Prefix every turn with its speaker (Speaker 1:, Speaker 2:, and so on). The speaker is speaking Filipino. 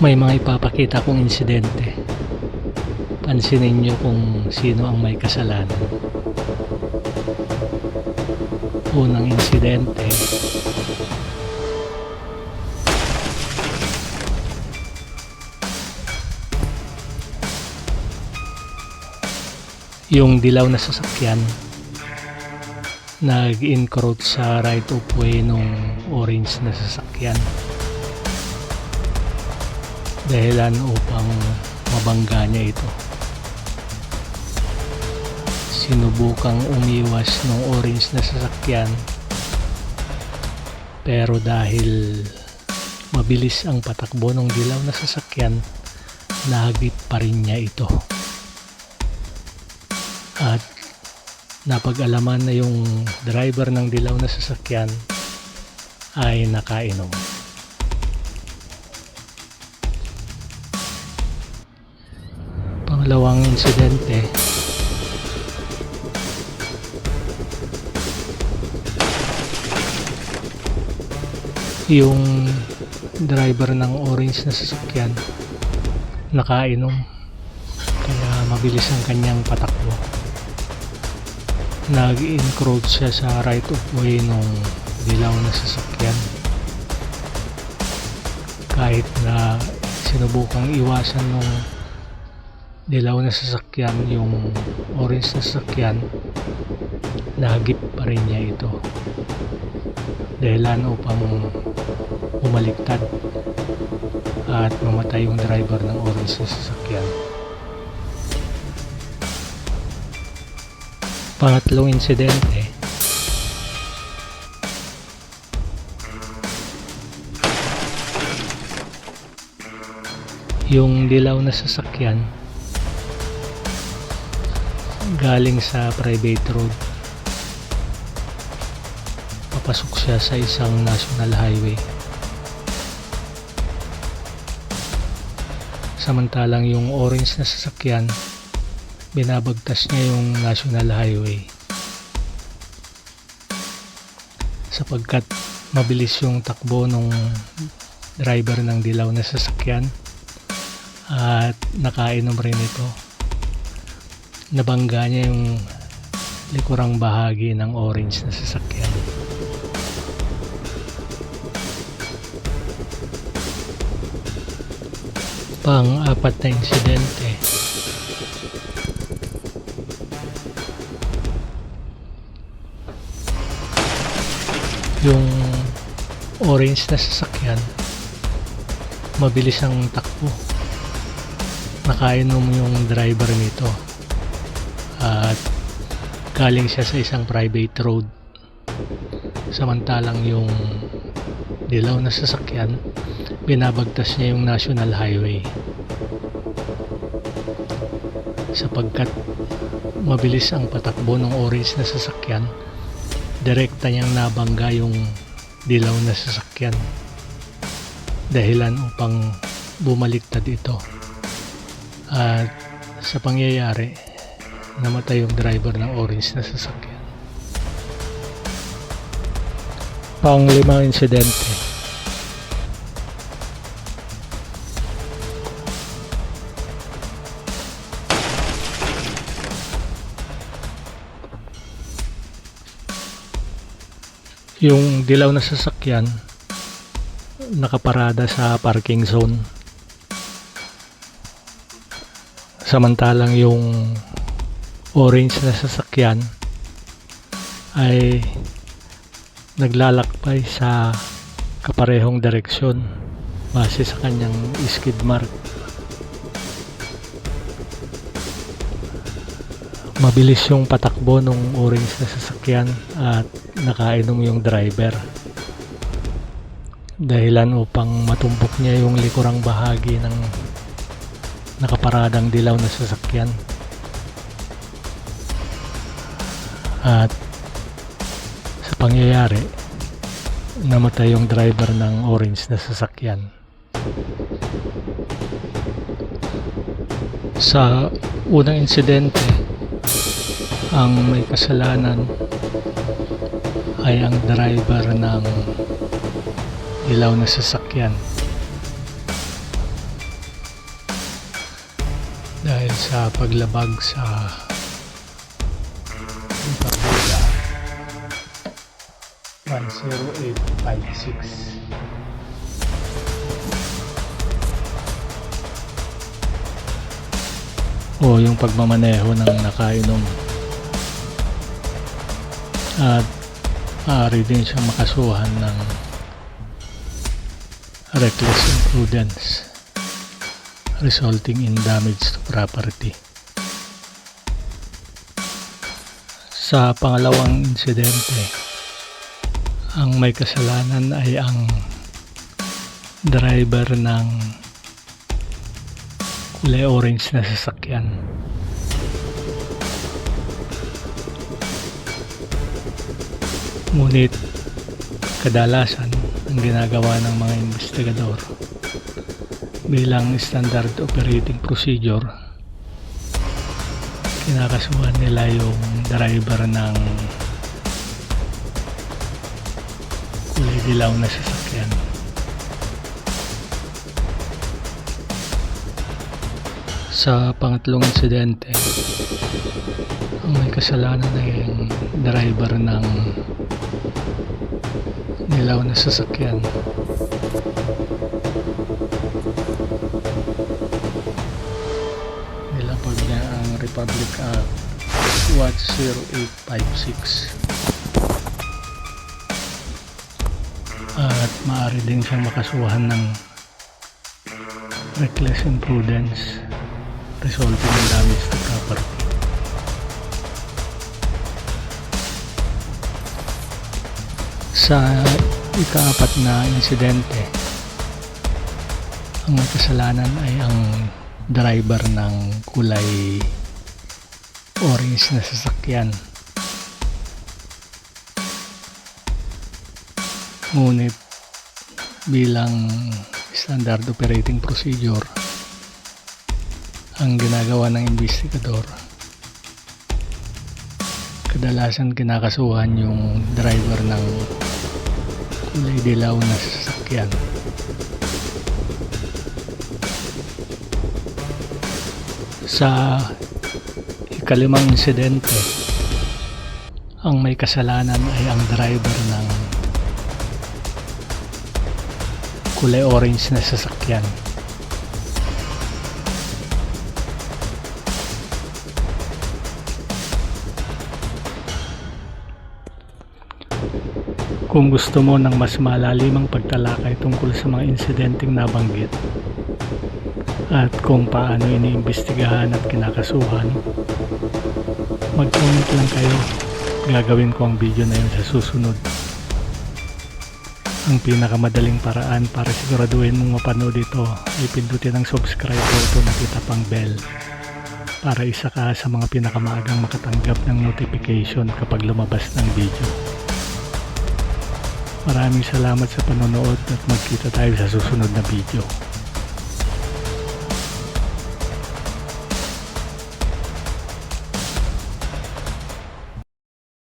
Speaker 1: May mga ipapakita kong insidente. Pansinin nyo kung sino ang may kasalanan. Unang insidente, yung dilaw na sasakyan nag-encroach sa right of way nung orange na sasakyan dahilan upang mabangga niya ito. Sinubukang umiwas ng orange na sasakyan. Pero dahil mabilis ang patakbo ng dilaw na sasakyan nahagip pa rin niya ito. At napag-alaman na yung driver ng dilaw na sasakyan ay nakainom. Pangalawang insidente. Yung driver ng orange na sasakyan nakainom. Kaya mabilis ang kanyang patakbo. Nag-encroach siya sa right of way nung dilaw na sasakyan. Kahit na sinubukang iwasan nung dilaw na sasakyan yung orange na sasakyan nagip pa rin niya ito. Dahilan upang umaliktad at mamatay yung driver ng orange na sasakyan. Pangatlong insidente, yung dilaw na sasakyan galing sa private road. Papasok siya sa isang national highway. Samantalang yung orange na sasakyan binabagtas niya yung national highway. Sapagkat mabilis yung takbo ng driver ng dilaw na sasakyan at nakainom rin ito nabangga niya yung likurang bahagi ng orange na sasakyan. Pang-apat na insidente. Yung orange na sasakyan mabilis ang takbo. Nakainom yung driver nito galing siya sa isang private road. Samantalang yung dilaw na sasakyan binabagtas niya yung national highway. Sapagkat mabilis ang patakbo ng orange na sasakyan direkta niyang nabangga yung dilaw na sasakyan. Dahilan upang bumaliktad ito. At sa pangyayari namatay yung driver ng orange na sasakyan. Pang limang insidente. Yung dilaw na sasakyan nakaparada sa parking zone. Samantalang yung orange na sasakyan ay naglalakbay sa kaparehong direksyon base sa kanyang skid mark. Mabilis yung patakbo ng orange na sasakyan at nakainom yung driver. Dahilan upang matumbok niya yung likurang bahagi ng nakaparadang dilaw na sasakyan at sa pangyayari namatay yung driver ng orange na sasakyan. Sa unang insidente ang may kasalanan ay ang driver ng ilaw na sasakyan. Dahil sa paglabag sa 10856 o yung pagmamaneho ng nakainom at maaari din siyang makasuhan ng reckless imprudence resulting in damage to property. Sa pangalawang insidente, ang may kasalanan ay ang driver ng kulay orange na sasakyan. Ngunit kadalasan ang ginagawa ng mga investigador bilang standard operating procedure kinakasuhan nila yung driver ng dilaw na sasakyan. Sa pangatlong insidente, ang may kasalanan ay ang driver ng nilaw na sasakyan. Nilapag na ang Republic Act 100856 at maaari din siyang makasuhan ng reckless imprudence resulting in damage to property. Sa ikaapat na insidente, ang may kasalanan ay ang driver ng kulay orange na sasakyan. Ngunit bilang standard operating procedure, ang ginagawa ng investigador, kadalasan kinakasuhan yung driver ng kulay dilaw na sasakyan. Sa ikalimang insidente, ang may kasalanan ay ang driver ng kulay orange na sasakyan. Kung gusto mo ng mas malalimang pagtalakay tungkol sa mga insidenteng nabanggit at kung paano iniimbestigahan at kinakasuhan, mag-comment lang kayo. Gagawin ko ang video na yun sa susunod. Ang pinakamadaling paraan para siguraduhin mong mapanood ito ay pindutin ang subscribe button at itapang bell para isa ka sa mga pinakamaagang makatanggap ng notification kapag lumabas ng video. Maraming salamat sa panonood at magkita tayo sa susunod na video.